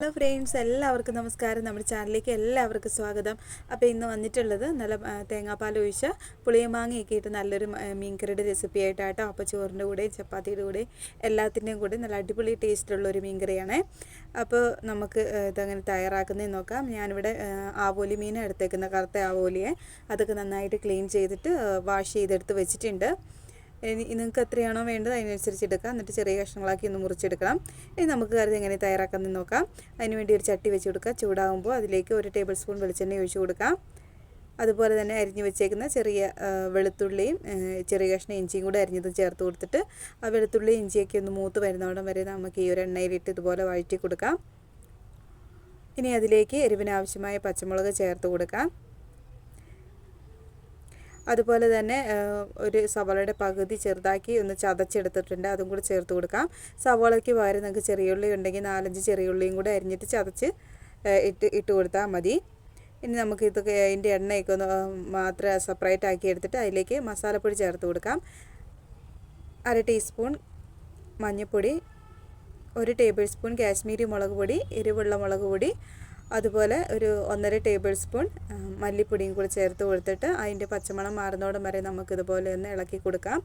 Hello friends എല്ലാവർക്കും നമസ്കാരം. നമ്മുടെ ചാനലിലേക്ക് എല്ലാവർക്കും സ്വാഗതം. അപ്പോൾ ഇന്ന് വന്നിട്ടുള്ളത് നല്ല തേങ്ങാപ്പാൽ ഒഴിച്ച പുളിയമാങ്ങയൊക്കെ ഇട്ട് നല്ലൊരു മീൻകറിയുടെ റെസിപ്പി ആയിട്ടാട്ടോ. അപ്പോൾ ചോറിന്റെ കൂടെ ചപ്പാത്തിയുടെ കൂടെ എല്ലാത്തിന്റെയും കൂടെ നല്ല അടിപൊളി ടേസ്റ്റുള്ള ഒരു മീൻകറിയാണ്. അപ്പോൾ നമുക്ക് ഇതങ്ങനെ തയ്യാറാക്കുന്നതെന്ന് നോക്കാം. ഞാനിവിടെ ആവോലി മീൻ എടുത്തേക്കുന്ന കറുത്ത ആവോലിയെ. അതൊക്കെ നന്നായിട്ട് ക്ലീൻ ചെയ്തിട്ട് വാഷ് ചെയ്തെടുത്ത് വെച്ചിട്ടുണ്ട്. നിങ്ങൾക്ക് എത്രയാണോ വേണ്ടത് അതിനനുസരിച്ച് എടുക്കാം. എന്നിട്ട് ചെറിയ കഷ്ണങ്ങളാക്കി ഒന്ന് മുറിച്ചെടുക്കണം. ഇനി നമുക്ക് കറി എങ്ങനെ തയ്യാറാക്കാമെന്ന് നോക്കാം. അതിനുവേണ്ടി ഒരു ചട്ടി വെച്ച് കൊടുക്കുക. ചൂടാകുമ്പോൾ അതിലേക്ക് ഒരു ടേബിൾ സ്പൂൺ വെളിച്ചെണ്ണ ഒഴിച്ചു കൊടുക്കാം. അതുപോലെ തന്നെ അരിഞ്ഞു വെച്ചേക്കുന്ന ചെറിയ വെളുത്തുള്ളിയും ചെറിയ കഷ്ണം ഇഞ്ചിയും കൂടെ അരിഞ്ഞതും ചേർത്ത് കൊടുത്തിട്ട് ആ വെളുത്തുള്ളി ഇഞ്ചിയൊക്കെ ഒന്ന് മൂത്ത് വരുന്നോടം വരെ നമുക്ക് ഈ ഒരു എണ്ണയിലിട്ട് ഇതുപോലെ വഴറ്റി കൊടുക്കാം. ഇനി അതിലേക്ക് എരിവിനാവശ്യമായ പച്ചമുളക് ചേർത്ത് കൊടുക്കാം. അതുപോലെ തന്നെ ഒരു സവാളയുടെ പകുതി ചെറുതാക്കി ഒന്ന് ചതച്ചെടുത്തിട്ടുണ്ട്. അതും കൂടി ചേർത്ത് കൊടുക്കാം. സവാളയ്ക്ക് പകരം നിങ്ങൾക്ക് ചെറിയുള്ളി ഉണ്ടെങ്കിൽ നാലഞ്ച് ചെറിയുള്ളിയും കൂടി അരിഞ്ഞിട്ട് ചതച്ച് ഇട്ട് ഇട്ട് കൊടുത്താൽ മതി. ഇനി നമുക്ക് ഇതൊക്കെ അതിന്റെ എണ്ണയൊക്കെ ഒന്ന് മാത്രം സെപ്പറേറ്റ് ആക്കി എടുത്തിട്ട് അതിലേക്ക് മസാലപ്പൊടി ചേർത്ത് കൊടുക്കാം. അര ടീസ്പൂൺ മഞ്ഞൾപ്പൊടി ഒരു ടേബിൾ സ്പൂൺ കാശ്മീരി മുളക് പൊടി എരിവുള്ള മുളക് പൊടി അതുപോലെ ഒരു ഒന്നര ടേബിൾ സ്പൂൺ മല്ലിപ്പൊടിയും കൂടി ചേർത്ത് കൊടുത്തിട്ട് അതിന്റെ പച്ചമണം മാറുന്നോടം വരെ നമുക്കിതുപോലെ ഒന്ന് ഇളക്കി കൊടുക്കാം.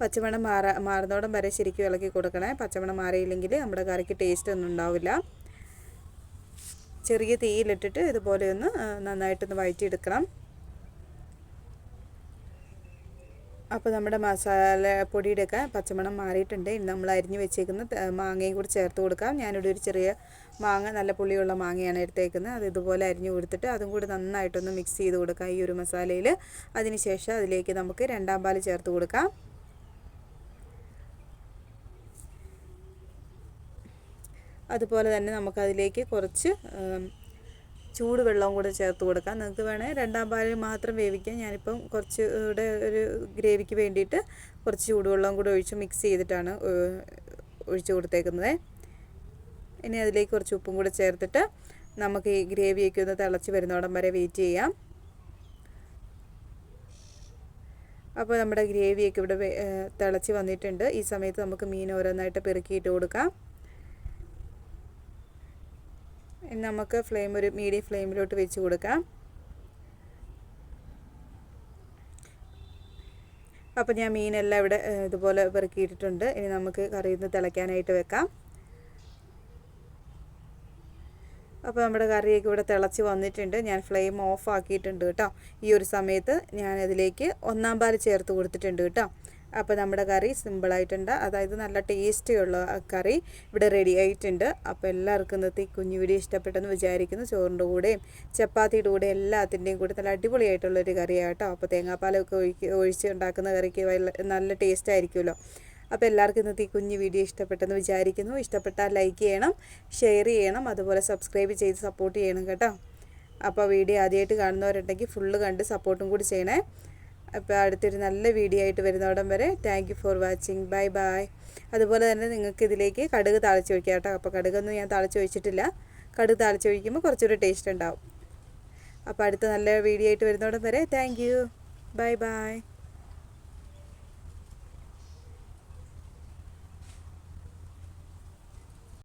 പച്ചമണം മാറാ മാറുന്നോടം വരെ ശരിക്കും ഇളക്കി കൊടുക്കണേ. പച്ചമണം മാറിയില്ലെങ്കിൽ നമ്മുടെ കറിക്ക് ടേസ്റ്റ് ഒന്നും ഉണ്ടാവില്ല. ചെറിയ തീയിലിട്ടിട്ട് ഇതുപോലെ ഒന്ന് നന്നായിട്ടൊന്ന് വഴറ്റിയെടുക്കണം അപ്പോൾ നമ്മുടെ മസാല പൊടിയുടെയൊക്കെ പച്ചമണം മാറിയിട്ടുണ്ട്. ഇനി നമ്മൾ അരിഞ്ഞ് വെച്ചേക്കുന്ന മാങ്ങയും കൂടി ചേർത്ത് കൊടുക്കാം. ഞാനിവിടെ ഒരു ചെറിയ മാങ്ങ നല്ല പുളിയുള്ള മാങ്ങയാണ് എടുത്തേക്കുന്നത്. അത് ഇതുപോലെ അരിഞ്ഞ് കൊടുത്തിട്ട് അതും കൂടി നന്നായിട്ടൊന്ന് മിക്സ് ചെയ്ത് കൊടുക്കാം. ഈ ഒരു മസാലയിൽ. അതിനുശേഷം അതിലേക്ക് നമുക്ക് രണ്ടാം പാൽ ചേർത്ത് കൊടുക്കാം. അതുപോലെ തന്നെ നമുക്കതിലേക്ക് കുറച്ച് ചൂട് വെള്ളവും കൂടെ ചേർത്ത് കൊടുക്കാം. നിങ്ങൾക്ക് വേണേൽ രണ്ടാം പാലിൽ മാത്രം വേവിക്കാം. ഞാനിപ്പം കുറച്ച് ഇവിടെ ഒരു ഗ്രേവിക്ക് വേണ്ടിയിട്ട് കുറച്ച് ചൂടുവെള്ളവും കൂടെ ഒഴിച്ച് മിക്സ് ചെയ്തിട്ടാണ് ഒഴിച്ച് കൊടുത്തേക്കുന്നത്. ഇനി അതിലേക്ക് കുറച്ച് ഉപ്പും കൂടെ ചേർത്തിട്ട് നമുക്ക് ഈ ഗ്രേവിയൊക്കെ ഒന്ന് തിളച്ച് വരുന്നോടം വരെ വെയിറ്റ് ചെയ്യാം. അപ്പോൾ നമ്മുടെ ഗ്രേവിയൊക്കെ ഇവിടെ തിളച്ച് വന്നിട്ടുണ്ട്. ഈ സമയത്ത് നമുക്ക് മീൻ ഓരോന്നായിട്ട് പെറുക്കിയിട്ട് കൊടുക്കാം. നമുക്ക് ഫ്ലെയിം ഒരു മീഡിയം ഫ്ലെയിമിലോട്ട് വെച്ച് കൊടുക്കാം. അപ്പോൾ ഞാൻ മീനെല്ലാം ഇവിടെ ഇതുപോലെ പെറുക്കിയിട്ടിട്ടുണ്ട്. ഇനി നമുക്ക് കറിയിൽ നിന്ന് തിളയ്ക്കാനായിട്ട് വെക്കാം. അപ്പോൾ നമ്മുടെ കറിയൊക്കെ ഇവിടെ തിളച്ച് വന്നിട്ടുണ്ട്. ഞാൻ ഫ്ലെയിം ഓഫ് ആക്കിയിട്ടുണ്ട് കേട്ടോ. ഈ ഒരു സമയത്ത് ഞാൻ അതിലേക്ക് ഒന്നാം പാൽ ചേർത്ത് കൊടുത്തിട്ടുണ്ട് കേട്ടോ. അപ്പോൾ നമ്മുടെ കറി സിമ്പിളായിട്ടുണ്ട് അതായത് നല്ല ടേസ്റ്റിയുള്ള കറി ഇവിടെ റെഡി ആയിട്ടുണ്ട്. അപ്പോൾ എല്ലാവർക്കും ഇന്നത്തെ കുഞ്ഞു വീഡിയോ ഇഷ്ടപ്പെട്ടെന്ന് വിചാരിക്കുന്നു. ചോറിന്റെ കൂടെയും ചപ്പാത്തിയുടെ കൂടെ എല്ലാത്തിന്റെയും കൂടെ നല്ല അടിപൊളിയായിട്ടുള്ളൊരു കറിയാട്ടോ. അപ്പോൾ തേങ്ങാപ്പാലൊക്കെ ഒഴിച്ച് ഒഴിച്ച് ഉണ്ടാക്കുന്ന കറിക്ക് നല്ല ടേസ്റ്റ് ആയിരിക്കുമല്ലോ. അപ്പോൾ എല്ലാവർക്കും ഇന്നത്തെ ഈ കുഞ്ഞു വീഡിയോ ഇഷ്ടപ്പെട്ടെന്ന് വിചാരിക്കുന്നു. ഇഷ്ടപ്പെട്ടാൽ ലൈക്ക് ചെയ്യണം ഷെയർ ചെയ്യണം അതുപോലെ സബ്സ്ക്രൈബ് ചെയ്ത് സപ്പോർട്ട് ചെയ്യണം കേട്ടോ. അപ്പോൾ വീഡിയോ ആദ്യമായിട്ട് കാണുന്നവരുണ്ടെങ്കിൽ ഫുള്ള് കണ്ട് സപ്പോർട്ടും കൂടി ചെയ്യണേ. അപ്പോൾ അടുത്തൊരു നല്ല വീഡിയോ ആയിട്ട് വരുന്നവിടം വരെ thank for watching bye bye അതുപോലെ തന്നെ നിങ്ങൾക്ക് ഇതിലേക്ക് കടുക് താളിച്ച് ഒഴിക്കാം കേട്ടോ. അപ്പോൾ കടുകൊന്നും ഞാൻ താളിച്ച് ഒഴിച്ചിട്ടില്ല കടുക് താളിച്ച് ഒഴിക്കുമ്പോൾ കുറച്ചൊരു ടേസ്റ്റ് ഉണ്ടാവും. അപ്പോൾ അടുത്ത നല്ല വീഡിയോ ആയിട്ട് വരുന്നവിടം വരെ താങ്ക് ബൈ ബൈ